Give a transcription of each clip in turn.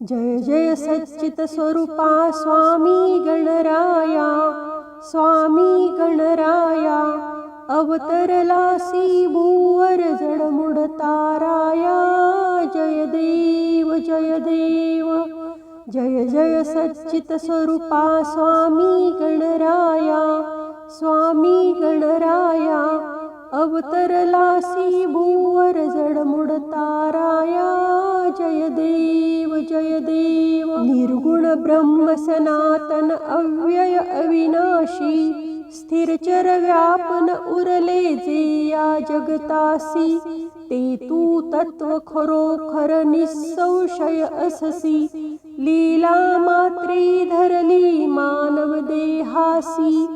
जय जय सच्चित स्वरूपा स्वामी गणराया स्वामी गणराया अवतरलासी भूवर जडमुड ताराया जय देव जय देव जय जय सच्चित स्वरूपा स्वामी गणराया स्वामी गणराया अवतरलासी भूवर जडमुड ताराया जय देव। देव। निर्गुण ब्रह्म सनातन अव्यय अविनाशी। स्थिरचर व्यापन उरले जे या जगतासी। ते तू तत्व खरोखर निसंशय अससी। लीला मात्री धरली मानव देहासी।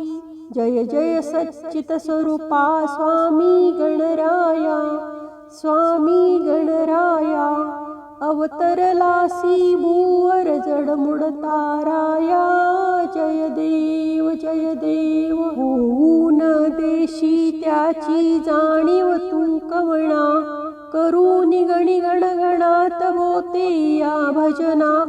जय जय सच्चित स्वरूपा स्वामी गणराया। स्वामी गणराया। अवतरलासी भूवर जडमुड ताराया जय देव जय देव. होऊन देशी त्याची जाणीव तू कवणा करू निगणी गणगणात बोते या भजना.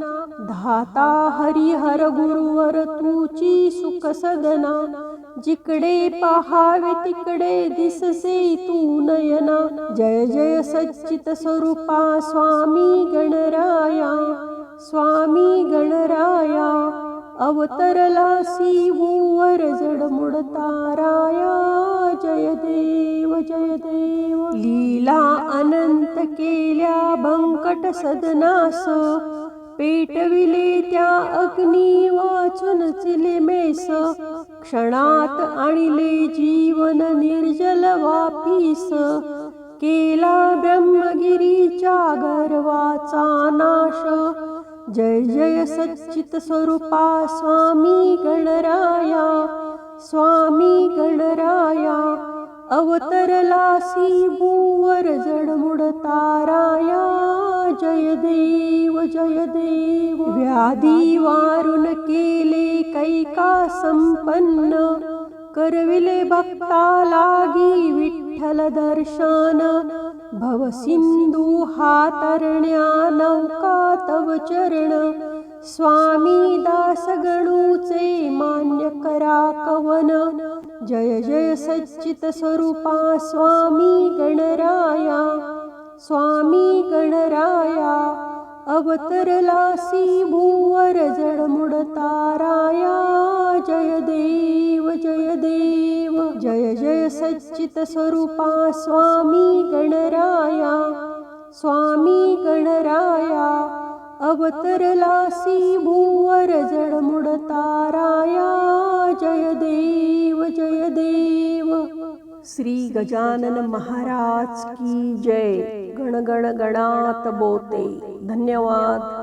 धाता हरिहर गुरुवर तुची सुख सदना. जिकडे पहावे तिकडे दिससे तू नयना. जय जय सच्चित स्वरूपा स्वामी गणराया. स्वामी गणराया अवतरला सीवूवर जडमुड ताराया. जय देव जय देव. लीला अनंत केल्या बंकट सदनास. पेटविले त्या अग्नी वाचून चिले मेस. क्षणात आणले जीवन निर्जल वापीस. केला ब्रह्मगिरीच्या गर्वाचा नाश. जय जय सच्चित स्वरूपा स्वामी गणराया. स्वामी गणराया. अवतरलासी भूवर जडमुड ताराया जय देव जय देव. व्याधी वारुन केले कैका संपन्न करविले भक्ता लागी विठ्ठल दर्शन. भवसिंधू हातरण्या नौका तव चरण. स्वामी दासगणूचे मान्य करा कवन. जय जय सच्चित स्वरूपा स्वामी गणराया स्वामी गणराया अवतरलासी भूवर जडमुड ताराया जय देव जय देव जय जय सच्चित स्वरूपा स्वामी गणराया स्वामी गणराया अवतरलासी भूवर जडमुड ताराया जय देव जय देव श्री गजानन महाराज की जय. गण गण गणात बोते. धन्यवाद.